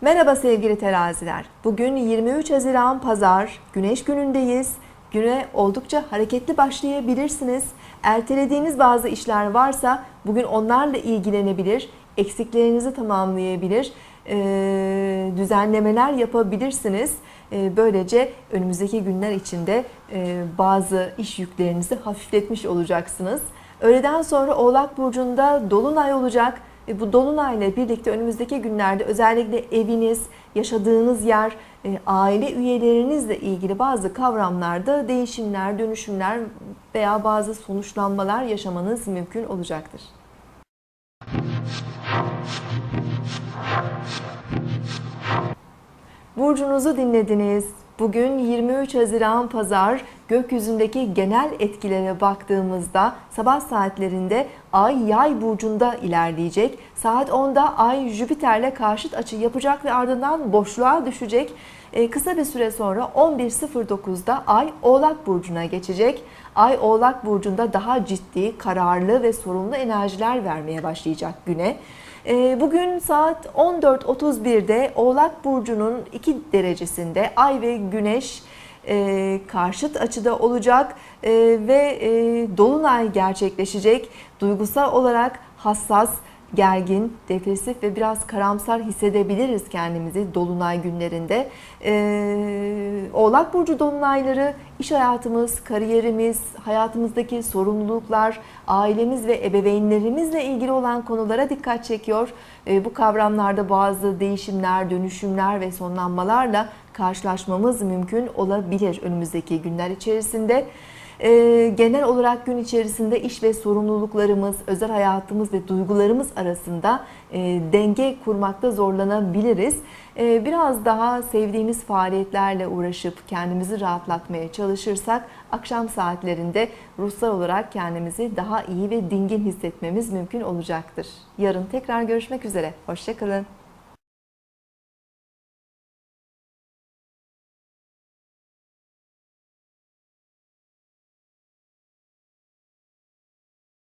Merhaba sevgili teraziler. Bugün 23 Haziran Pazar, Güneş günündeyiz. Güne oldukça hareketli başlayabilirsiniz. Ertelediğiniz bazı işler varsa bugün onlarla ilgilenebilir, eksiklerinizi tamamlayabilir, e, düzenlemeler yapabilirsiniz. E, Böylece önümüzdeki günler içinde e, bazı iş yüklerinizi hafifletmiş olacaksınız. Öğleden sonra Oğlak Burcu'nda Dolunay olacak. Bu dolunayla birlikte önümüzdeki günlerde özellikle eviniz, yaşadığınız yer, aile üyelerinizle ilgili bazı kavramlarda değişimler, dönüşümler veya bazı sonuçlanmalar yaşamanız mümkün olacaktır. Burcunuzu dinlediniz. Bugün 23 Haziran Pazar gökyüzündeki genel etkilere baktığımızda sabah saatlerinde Ay Yay burcunda ilerleyecek. Saat 10'da Ay Jüpiter'le karşıt açı yapacak ve ardından boşluğa düşecek. Ee, kısa bir süre sonra 11.09'da Ay Oğlak burcuna geçecek. Ay Oğlak burcunda daha ciddi, kararlı ve sorumlu enerjiler vermeye başlayacak güne. Ee, Bugün saat 14.31'de Oğlak Burcu'nun 2 derecesinde Ay ve Güneş e, karşıt açıda olacak e, ve e, Dolunay gerçekleşecek. Duygusal olarak hassas, gergin, depresif ve biraz karamsar hissedebiliriz kendimizi Dolunay günlerinde. Ee, Oğlak Burcu Dolunayları iş hayatımız, kariyerimiz, hayatımızdaki sorumluluklar, ailemiz ve ebeveynlerimizle ilgili olan konulara dikkat çekiyor. Ee, bu kavramlarda bazı değişimler, dönüşümler ve sonlanmalarla karşılaşmamız mümkün olabilir önümüzdeki günler içerisinde. Ee, genel olarak gün içerisinde iş ve sorumluluklarımız, özel hayatımız ve duygularımız arasında e, denge kurmakta zorlanabiliriz. Ee, biraz daha sevdiğimiz faaliyetlerle uğraşıp kendimizi rahatlatmaya çalışırsak akşam saatlerinde ruhsal olarak kendimizi daha iyi ve dingin hissetmemiz mümkün olacaktır. Yarın tekrar görüşmek üzere. Hoşçakalın.